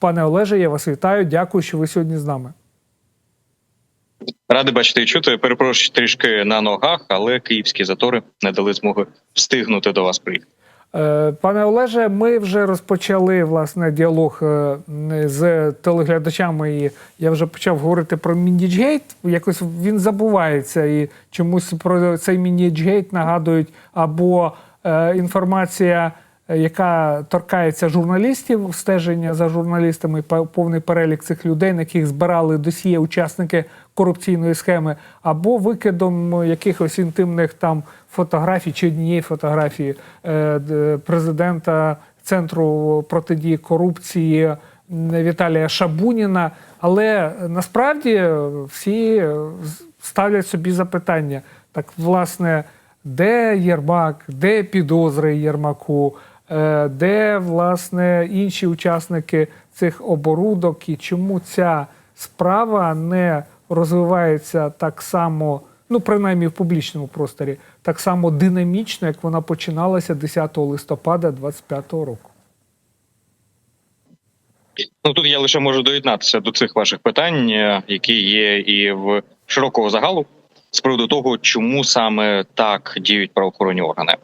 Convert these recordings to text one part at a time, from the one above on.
Пане Олеже, я вас вітаю. Дякую, що ви сьогодні з нами. Радий бачити і чути. Перепрошую трішки на ногах, але київські затори не дали змоги встигнути до вас приїхати. Е, Пане Олеже, ми вже розпочали власне діалог е, з телеглядачами. І я вже почав говорити про Мініджгейт. Якось він забувається, і чомусь про цей Мініджгейт нагадують або е, інформація, яка торкається журналістів, стеження за журналістами, повний перелік цих людей, на яких збирали досьє учасники корупційної схеми, або викидом якихось інтимних там фотографій чи однієї фотографії е, президента центру протидії корупції Віталія Шабуніна. Але е, насправді е, всі е, ставлять собі запитання: так, власне, де Єрмак, де підозри Єрмаку, е, де власне інші учасники цих оборудок, і чому ця справа не розвивається так само, ну принаймні в публічному просторі, так само динамічно, як вона починалася 10 листопада 2025 року. Ну тут я лише можу доєднатися до цих ваших питань, е, які є і в широкого загалу з приводу того, чому саме так діють правоохоронні органи,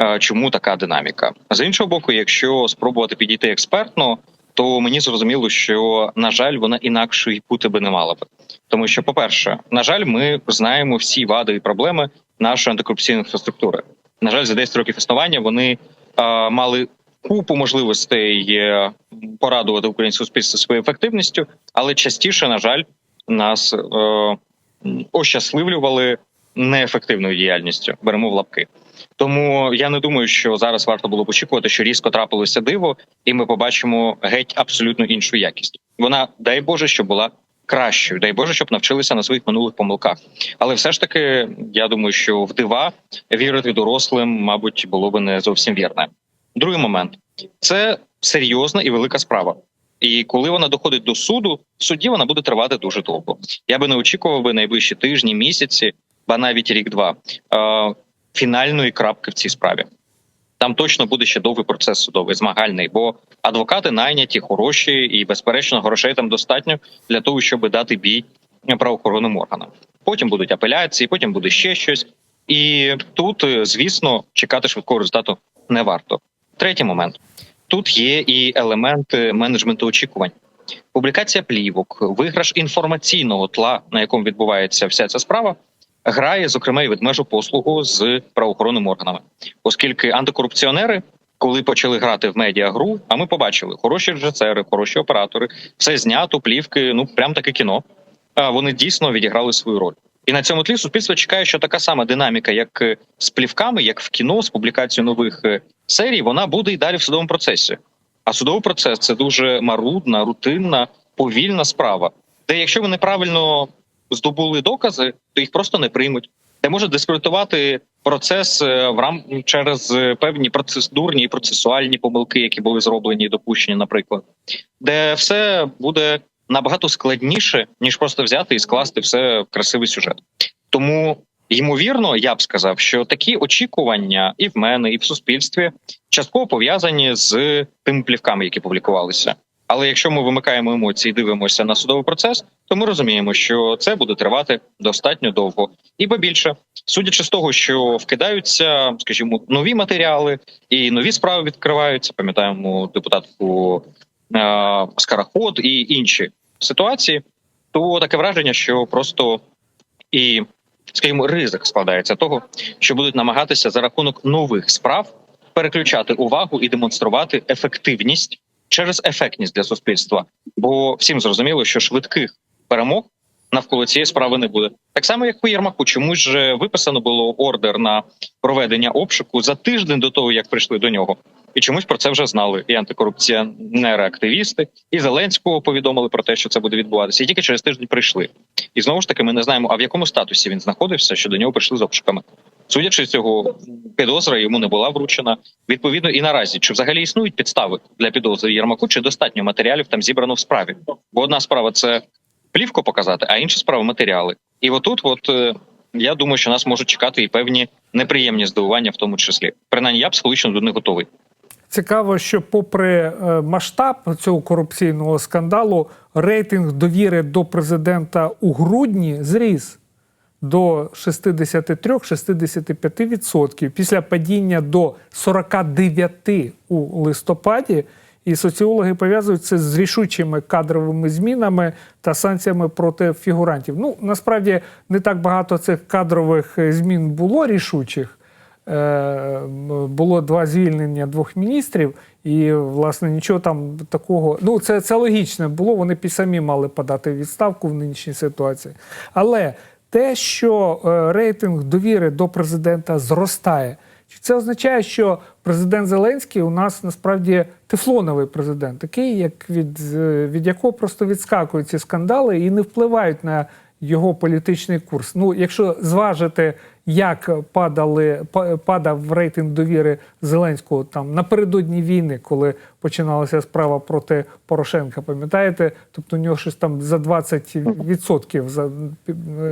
Е, чому така динаміка. З іншого боку, якщо спробувати підійти експертно, то мені зрозуміло, що на жаль, вона інакше й бути би не мала би. Тому що, по-перше, на жаль, ми знаємо всі вади і проблеми нашої антикорупційної інфраструктури. На жаль, за 10 років існування вони е, мали купу можливостей е, порадувати українське суспільство своєю ефективністю, але частіше, на жаль, нас м, ощасливлювали неефективною діяльністю. Беремо в лапки. Тому я не думаю, що зараз варто було б очікувати, що різко трапилося диво, і ми побачимо геть абсолютно іншу якість. Вона, дай Боже, щоб була кращою, дай Боже, щоб навчилися на своїх минулих помилках. Але все ж таки, я думаю, що в дива вірити дорослим, мабуть, було би не зовсім вірне. Другий момент це серйозна і велика справа. І коли вона доходить до суду, в суді вона буде тривати дуже довго. Я би не очікував би найближчі тижні, місяці, ба навіть рік-два е, фінальної крапки в цій справі. Там точно буде ще довгий процес судовий, змагальний, бо адвокати найняті хороші, і безперечно грошей там достатньо для того, щоб дати бій правоохоронним органам. Потім будуть апеляції, потім буде ще щось. І тут, е, звісно, чекати швидкого результату не варто. Третій момент тут є і елемент е, менеджменту очікувань. Публікація плівок, виграш інформаційного тла, на якому відбувається вся ця справа, грає зокрема і ведмежу послугу з правоохоронними органами, оскільки антикорупціонери, коли почали грати в медіагру, а ми побачили хороші режисери, хороші оператори, все знято, плівки, ну прям таке кіно. А вони дійсно відіграли свою роль. І на цьому тлі суспільство чекає, що така сама динаміка, як е, з плівками, як в кіно, з публікацією нових серій, вона буде і далі в судовому процесі. А судовий процес це дуже марудна, рутинна, повільна справа. Де якщо ви неправильно здобули докази, то їх просто не приймуть. Де може дискредитувати процес е, в рам через е, певні процедурні і процесуальні помилки, які були зроблені і допущені, наприклад, де все буде набагато складніше ніж просто взяти і скласти все в красивий сюжет. Тому ймовірно, я б сказав, що такі очікування і в мене, і в суспільстві частково пов'язані з тими плівками, які публікувалися. Але якщо ми вимикаємо емоції, дивимося на судовий процес, то ми розуміємо, що це буде тривати достатньо довго, і ба більше, судячи з того, що вкидаються, скажімо, нові матеріали і нові справи відкриваються. Пам'ятаємо депутатку е- Скараход і інші ситуації, то таке враження, що просто і скажімо, ризик складається того, що будуть намагатися за рахунок нових справ переключати увагу і демонструвати ефективність через ефектність для суспільства. Бо всім зрозуміло, що швидких перемог навколо цієї справи не буде. Так само, як по Єрмаку, чомусь же виписано було ордер на проведення обшуку за тиждень до того, як прийшли до нього. І чомусь про це вже знали і антикорупціонери-активісти, і Зеленського повідомили про те, що це буде відбуватися. І тільки через тиждень прийшли. І знову ж таки, ми не знаємо, а в якому статусі він знаходився, що до нього прийшли з обшуками. Судячи з цього, підозра йому не була вручена. Відповідно, і наразі чи взагалі існують підстави для підозри Єрмаку, чи достатньо матеріалів там зібрано в справі? Бо одна справа це плівку показати, а інша справа матеріали. І отут, от е, я думаю, що нас можуть чекати і певні неприємні здивування, в тому числі. Принаймні, я психологічно до них готовий. Цікаво, що попри е, масштаб цього корупційного скандалу, рейтинг довіри до президента у грудні зріс до 63-65% після падіння до 49% у листопаді. І соціологи пов'язують це з рішучими кадровими змінами та санкціями проти фігурантів. Ну насправді не так багато цих кадрових е, змін було рішучих. Е, було два звільнення двох міністрів, і власне нічого там такого. Ну це, це логічно було. Вони б і самі мали подати відставку в нинішній ситуації. Але те, що е, рейтинг довіри до президента зростає, чи це означає, що президент Зеленський у нас насправді тефлоновий президент, такий, як від, від якого просто відскакують ці скандали і не впливають на його політичний курс. Ну, якщо зважити, як падали падав рейтинг довіри Зеленського там напередодні війни, коли починалася справа проти Порошенка, пам'ятаєте? Тобто у нього щось там за 20% за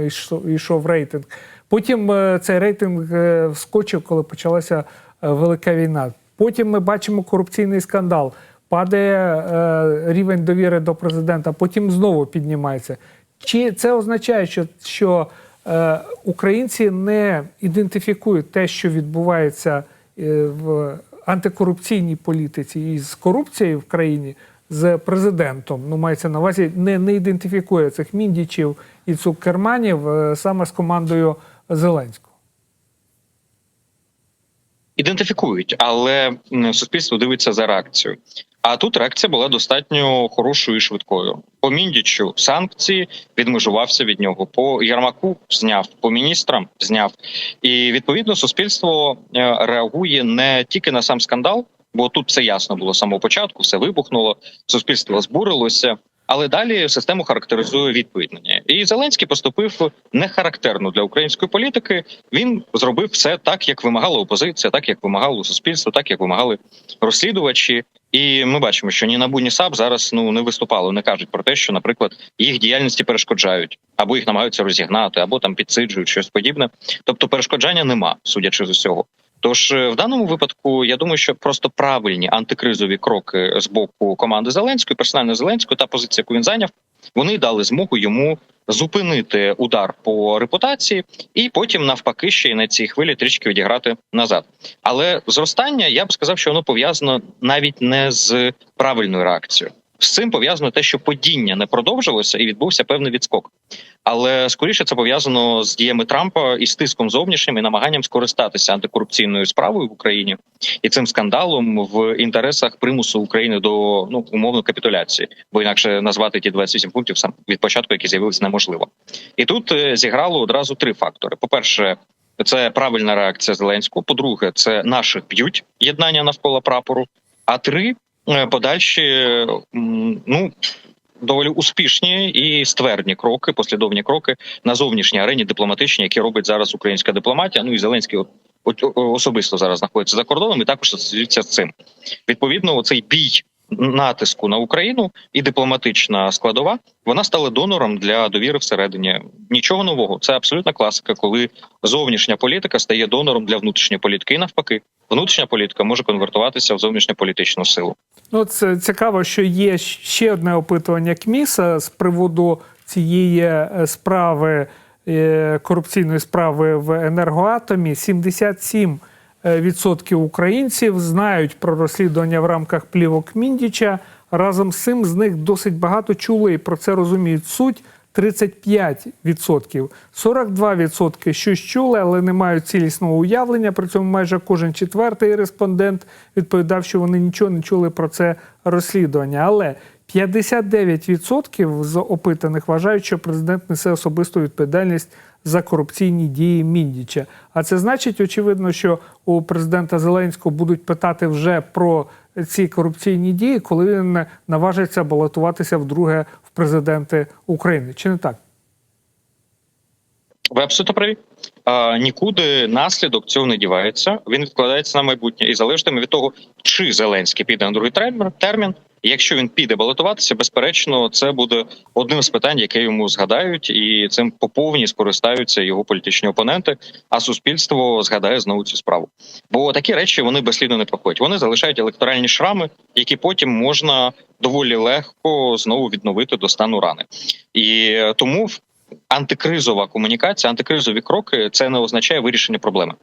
йшов- йшов рейтинг. Потім е, цей рейтинг е, вскочив, коли почалася е, велика війна. Потім ми бачимо корупційний скандал. Падає е, рівень довіри до президента, потім знову піднімається. Чи це означає, що, що е, українці не ідентифікують те, що відбувається е, в антикорупційній політиці і з корупцією в країні з президентом? Ну, мається на увазі, не, не ідентифікує цих міндічів і цукерманів е, саме з командою Зеленського. Ідентифікують, але суспільство дивиться за реакцією. А тут реакція була достатньо хорошою і швидкою. По міндічу санкції відмежувався від нього. По Ярмаку зняв, по міністрам зняв. І відповідно суспільство е, реагує не тільки на сам скандал, бо тут все ясно було з самого початку, все вибухнуло, суспільство збурилося. Але далі систему характеризує неї. І Зеленський поступив не характерно для української політики. Він зробив все так, як вимагала опозиція, так як вимагало суспільство, так як вимагали розслідувачі. І ми бачимо, що ні НАБУ, ні САП зараз ну не виступали, не кажуть про те, що, наприклад, їх діяльності перешкоджають, або їх намагаються розігнати, або там підсиджують щось подібне. Тобто перешкоджання нема, судячи з усього. Тож е, в даному випадку я думаю, що просто правильні антикризові кроки з боку команди Зеленської, персонально Зеленської та позиція, яку він зайняв, вони дали змогу йому зупинити удар по репутації, і потім навпаки ще й на цій хвилі трішки відіграти назад. Але зростання я б сказав, що воно пов'язано навіть не з правильною реакцією. З цим пов'язано те, що падіння не продовжилося і відбувся певний відскок. Але скоріше це пов'язано з діями Трампа і з тиском зовнішнім і намаганням скористатися антикорупційною справою в Україні і цим скандалом в інтересах примусу України до ну умовно капітуляції, бо інакше назвати ті 28 пунктів сам від початку, які з'явилися неможливо. І тут е, зіграло одразу три фактори: по-перше, це правильна реакція Зеленського. По-друге, це наших б'ють єднання навколо прапору. А три подальші ну. Доволі успішні і ствердні кроки, послідовні кроки на зовнішній арені дипломатичні, які робить зараз українська дипломатія. Ну і Зеленський от- особисто зараз знаходиться за кордоном і також асоціюється з цим. Відповідно, цей бій натиску на Україну і дипломатична складова вона стала донором для довіри всередині. Нічого нового. Це абсолютна класика, коли зовнішня політика стає донором для внутрішньої політики. І навпаки, внутрішня політика може конвертуватися в зовнішньополітичну силу. Ну, це цікаво, що є ще одне опитування КМІСа з приводу цієї е, справи, е, корупційної справи в енергоатомі. 77 е, відсотків українців знають про розслідування в рамках плівок Міндіча. Разом з цим з них досить багато чули і про це розуміють суть. 35%. 42% щось чули, але не мають цілісного уявлення. При цьому майже кожен четвертий респондент відповідав, що вони нічого не чули про це розслідування. Але 59% з опитаних вважають, що президент несе особисту відповідальність за корупційні дії Міндіча. А це значить, очевидно, що у президента Зеленського будуть питати вже про ці корупційні дії, коли він наважиться балотуватися вдруге в президенти України. Чи не так? Ви абсолютно праві. Нікуди наслідок цього не дівається. Він відкладається на майбутнє і залежатиме від того, чи Зеленський піде на другий термін. термін. Якщо він піде балотуватися, безперечно, це буде одним з питань, яке йому згадають, і цим поповні скористаються його політичні опоненти. А суспільство згадає знову цю справу. Бо такі речі вони безслідно не проходять. Вони залишають електоральні шрами, які потім можна доволі легко знову відновити до стану рани. І тому в- антикризова комунікація, антикризові кроки це не означає вирішення проблеми.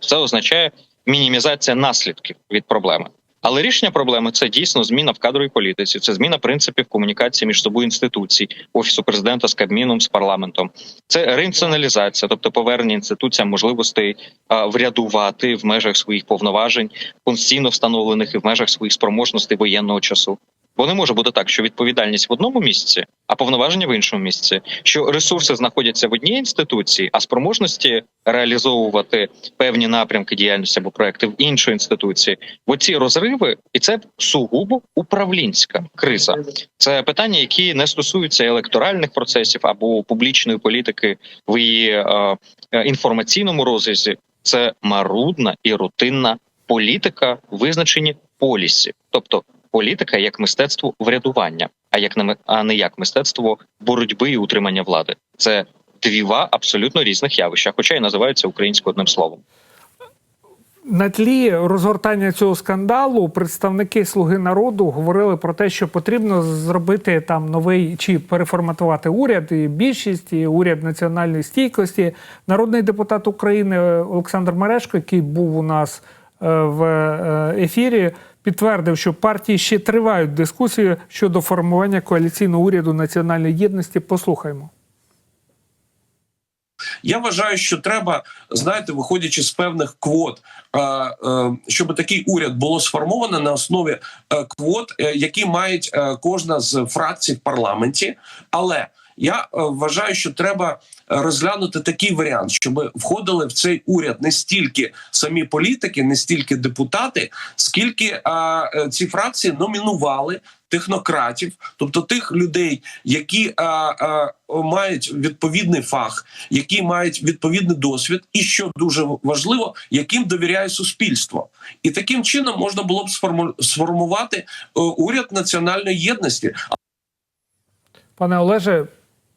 Це означає мінімізація наслідків від проблеми. Але рішення проблеми це дійсно зміна в кадровій політиці, це зміна принципів комунікації між собою інституцій, офісу президента з Кабміном, з парламентом. Це реінціоналізація, тобто повернення інституціям можливостей врядувати в межах своїх повноважень, конституційно встановлених і в межах своїх спроможностей воєнного часу. Бо не може бути так, що відповідальність в одному місці, а повноваження в іншому місці, що ресурси знаходяться в одній інституції, а спроможності реалізовувати певні напрямки діяльності або проекти в іншій інституції. Бо ці розриви, і це сугубо управлінська криза. Це питання, які не стосуються електоральних процесів або публічної політики в її е, е, інформаційному розрізі. Це марудна і рутинна політика, визначені полісі, тобто політика як мистецтво врядування, а як не а не як мистецтво боротьби і утримання влади. Це двіва абсолютно різних явища, хоча й називаються українською одним словом. На тлі розгортання цього скандалу представники Слуги народу говорили про те, що потрібно зробити там новий чи переформатувати уряд і більшість, і уряд національної стійкості. Народний депутат України Олександр Мерешко, який був у нас е, в е, ефірі, підтвердив, що партії ще тривають дискусії щодо формування коаліційного уряду національної єдності. Послухаймо. Я вважаю, що треба, знаєте, виходячи з певних квот, е, щоб такий уряд було сформовано на основі е, квот, е, які мають кожна з фракцій в парламенті. Але я е, вважаю, що треба розглянути такий варіант, щоб входили в цей уряд не стільки самі політики, не стільки депутати, скільки е, е, ці фракції номінували технократів, тобто тих людей, які е, е, мають відповідний фах, які мають відповідний досвід, і що дуже важливо, яким довіряє суспільство, і таким чином можна було б сформу- сформувати е, уряд національної єдності. Пане Олеже,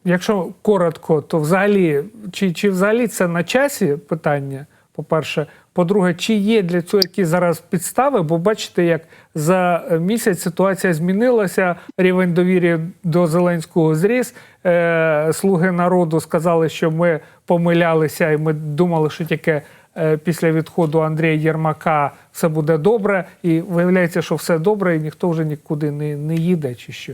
якщо коротко, то взагалі чи, чи взагалі це на часі питання? По-перше, по-друге, чи є для цього якісь зараз підстави? Бо бачите, як за місяць ситуація змінилася, рівень довіри до Зеленського зріс. Е, Слуги народу сказали, що ми помилялися, і ми думали, що тільки е, після відходу Андрія Єрмака все буде добре. І виявляється, що все добре, і ніхто вже нікуди не, не їде, чи що.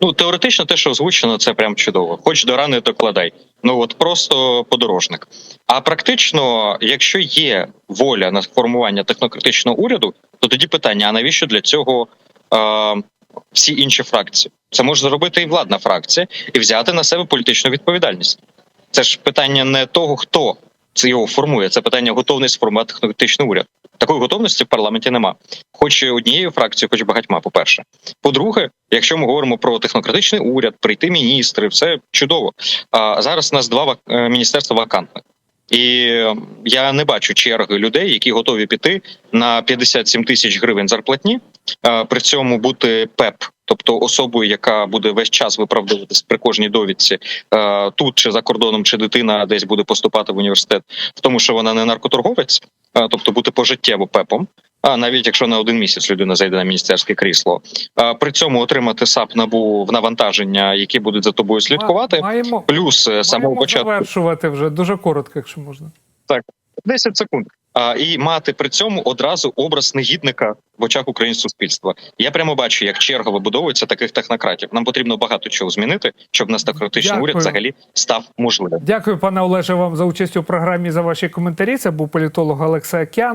Ну теоретично, те, що озвучено, це прям чудово. Хоч до рани докладай. Ну от просто подорожник. А практично, якщо є воля на формування технократичного уряду, то тоді питання: а навіщо для цього е, всі інші фракції? Це може зробити і владна фракція, і взяти на себе політичну відповідальність. Це ж питання не того, хто це його формує, це питання готовності сформувати технократичний уряд. Такої готовності в парламенті нема. Хоч однією фракцією, хоч багатьма. По перше, по-друге, якщо ми говоримо про технократичний уряд, прийти міністри, все чудово. А зараз у нас два е, міністерства вакантних. І я не бачу черги людей, які готові піти на 57 тисяч гривень зарплатні, при цьому бути ПЕП, тобто особою, яка буде весь час виправдовуватись при кожній довідці е, тут чи за кордоном, чи дитина десь буде поступати в університет, в тому, що вона не наркоторговець, тобто бути пожиттєво ПЕПом. А навіть якщо на один місяць людина зайде на міністерське крісло, а при цьому отримати САП набу в навантаження, які будуть за тобою слідкувати, Маємо, плюс е, самого маємо початку завершувати вже дуже коротко, якщо можна. так 10 секунд. А, і мати при цьому одразу образ негідника в очах українського суспільства. Я прямо бачу, як черга вибудовується таких технократів. Нам потрібно багато чого змінити, щоб нас технократичний уряд взагалі став можливим. Дякую, пане Олеже, вам за участь у програмі за ваші коментарі. Це був політолог Олексій Океан.